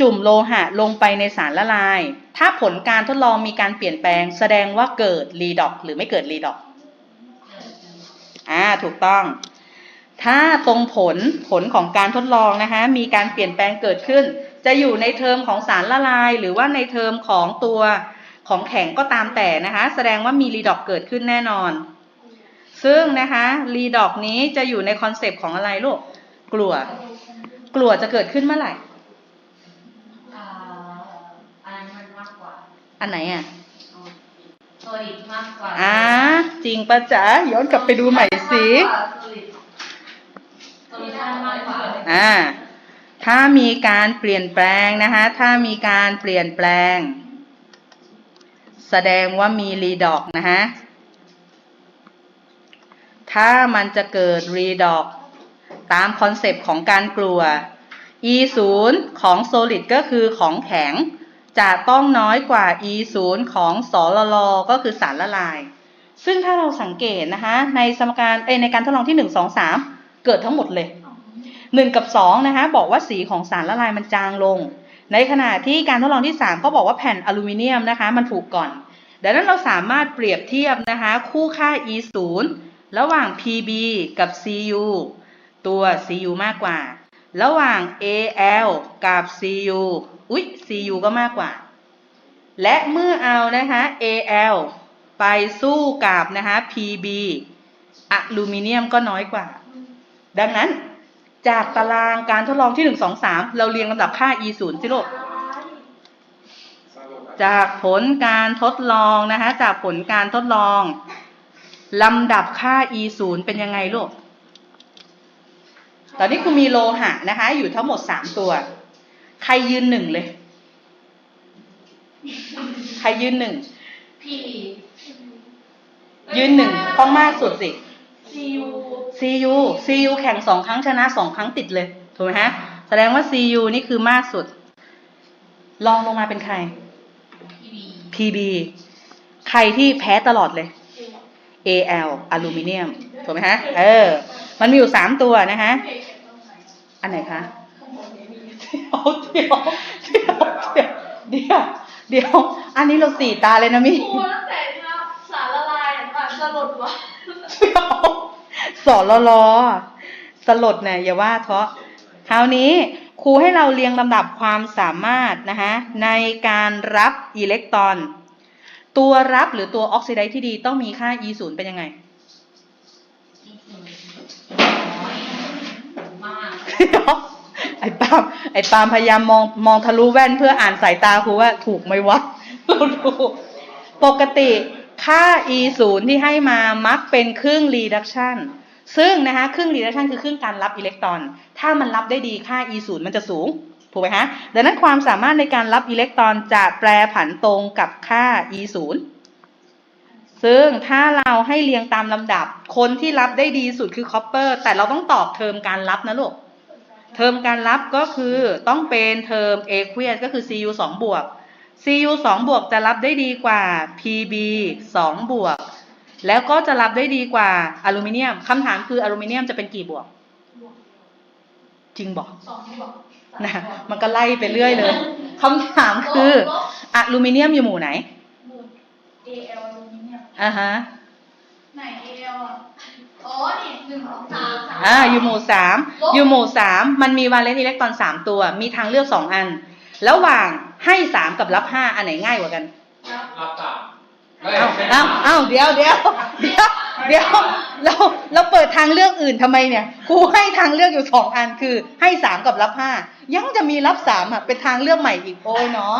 จุ่มโลหะลงไปในสารละลาย ถ้าผลการทดลองมีการเปลี่ยนแปลง แสดงว่าเกิดรีดอก หรือไม่เกิดรีดอก อ่า ถูกต้อง ถ้าตรงผลผลของการทดลองนะคะ มีการเปลี่ยนแปลงเกิดขึ้น จะอยู่ในเทอมของสารละลาย หรือว่าในเทอมของตัวของแข็งก็ตามแต่นะคะ แสดงว่ามีรีดอกเกิดขึ้นแน่นอน ซึ่งนะคะรีดอกนี้จะอยู่ในคอนเซปต์ของอะไรลูก กลัว กลัวจะเกิดขึ้นเมื่อไหร่ อ่าอันนั้นมันมากกว่า อันไหนอะโซลิดมากกว่าอ่าจริงปะจ๊ะย้อนกลับไปดูใหม่สิโซลิดโซลิดมากกว่าอ่าถ้ามีการเปลี่ยนแปลงนะคะ ถ้ามีการเปลี่ยนแปลง แสดงว่ามีรีดอกนะฮะ ถ้ามันจะเกิดรีดอก ตามคอนเซปต์ของการกลัว e 0ของ solid ก็คือของแข็ง จะต้องน้อยกว่า e 0ของสลลก็คือสารละลาย ซึ่งถ้าเราสังเกตนะคะในสมการเอในการทดลองที่ 1 2 3 เกิดทั้งหมดเลย 1 กับ 2 นะคะบอกว่าสีของสารละลายมันจางลง ในขณะที่การทดลองที่ 3 ก็บอกว่าแผ่นอลูมิเนียมนะคะมันถูกก่อนดังนั้นเราสามารถเปรียบเทียบนะคะคู่ค่า e 0ระหว่าง pb กับ cu ตัว cu มากกว่า ระหว่าง al กับ cu อุ๊ย cu ก็มากกว่า และเมื่อเอานะคะ al ไปสู้กับนะคะ pb อลูมิเนียมก็น้อยกว่า ดังนั้นจากตารางการทดลองที่ 1 2 3 เราเรียงลำดับค่า e 0สิลูกจากผลการทดลองนะคะ จากผลการทดลองลำดับค่า e 0เป็นยังไงลูก ตอนนี้คุณมีโลหะนะคะ อยู่ทั้งหมดสามตัว ใครยืนหนึ่งเลย ใครยืนหนึ่ง พี่ยืนหนึ่งต้องมากสุดสิซียู CU CU แข่งสองครั้งชนะสองครั้งติดเลย ถูกไหมฮะ แสดงว่า CU นี่คือมากสุด ลองลงมาเป็นใครพีบี PB ใครที่แพ้ตลอดเลย AL อลูมิเนียม ถูกไหมฮะ เออ มันมีอยู่สามตัวนะคะอันไหนคะ เดี๋ยวเดี๋ยวเดี๋ยวเดี๋ยวเดี๋ยว อันนี้เราสี่ตาเลยนะมิครูตั้งแต่ที่สารละลายอะสลดวะเดี๋ยวสอนลอลอสลดเนี่ยอย่าว่าเถอะคราวนี้ครูให้เราเรียงลำดับความสามารถนะคะในการรับอิเล็กตรอน ตัวรับหรือตัวออกซิไดซ์ที่ดีต้องมีค่า e 0เป็นยังไงน้อยมากเดี๋ยวไอ้ปามไอ้ปามพยายามมองมองทะลุแว่นเพื่ออ่านสายตาครูว่าถูกไหมวะเราดูปกติค่า e 0ที่ให้มามักเป็นครึ่ง reduction ซึ่งนะคะครึ่ง reduction คือครึ่งการรับอิเล็กตรอน ถ้ามันรับได้ดีค่า e 0มันจะสูงถูกไหมฮะดังนั้นความสามารถในการรับอิเล็กตรอนจะแปรผันตรงกับค่า e 0ซึ่งถ้าเราให้เรียงตามลำดับคนที่รับได้ดีสุดคือคอปเปอร์แต่เราต้องตอบเทอมการรับนะลูก เทอมการรับก็คือต้องเป็นเทอม aqueous ก็คือ cu 2บวก cu 2บวกจะรับได้ดีกว่า pb 2บวก แล้วก็จะรับได้ดีกว่าอลูมิเนียมคำถามคืออลูมิเนียมจะเป็นกี่บวก จริงบอกสองบวกนะมันก็ไล่ไปเรื่อยเลยคำถามคืออลูมิเนียมอยู่หมู่ไหนบวก AL อลูมิเนียมอ่าฮะไหน AL อะ อ๋อนี่หนึ่งสองสามสามอ่าอยู่หมู่สามอยู่หมู่สามมันมีวาเลนต์อิเล็กตรอนสามตัว มีทางเลือกสองอัน ระหว่างให้สามกับรับห้าอันไหนง่ายกว่ากันรับสามเอ้าเอ้าเอ้าเดี๋ยวเดี๋ยวเดี๋ยวเดี๋ยวเราเราเปิดทางเลือกอื่นทำไมเนี่ยครูให้ทางเลือกอยู่สองอันคือให้สามกับรับห้ายังจะมีรับสามอะเป็นทางเลือกใหม่อีกโอ้ยเนาะ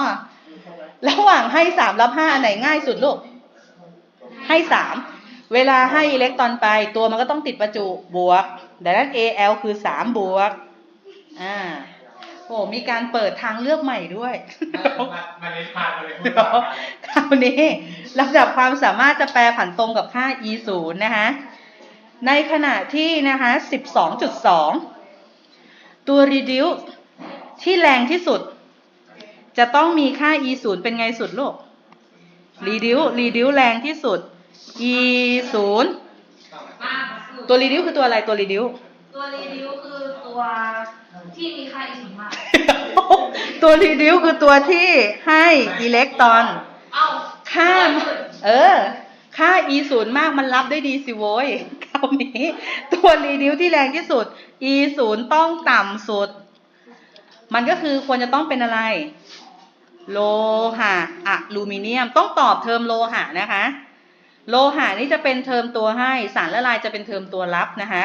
ระหว่างให้สามรับห้าอันไหนง่ายสุดลูกให้สาม เวลาให้อิเล็กตรอนไปตัวมันก็ต้องติดประจุบวกดังนั้น AL คือสามบวก อ่าโอ้มีการเปิดทางเลือกใหม่ด้วยมันเลยผ่านมาเลยเดี๋ยวคราวนี้ลำดับความสามารถจะแปลผันตรงกับค่า e 0นะคะในขณะที่นะคะ12.2ตัว reduce ที่แรงที่สุด จะต้องมีค่า e 0เป็นไงสุดลูก reduce reduce แรงที่สุด e 0มากสุดตัว reduce คือตัวอะไรตัว reduce ตัวรีดิวคือตัวที่มีค่าอิสุนมาก ตัวรีดิวคือตัวที่ให้อิเล็กตรอนเอ้าค่าเออ ค่า e ศูนย์มากมันรับได้ดีสิโว้ยคราวนี้ ตัวรีดิวที่แรงที่สุด e ศูนย์ต้องต่ำสุด มันก็คือควรจะต้องเป็นอะไร โลหะอะลูมิเนียมต้องตอบเทอมโลหะนะคะ โลหะนี่จะเป็นเทอมตัวให้ สารละลายจะเป็นเทอมตัวรับนะคะ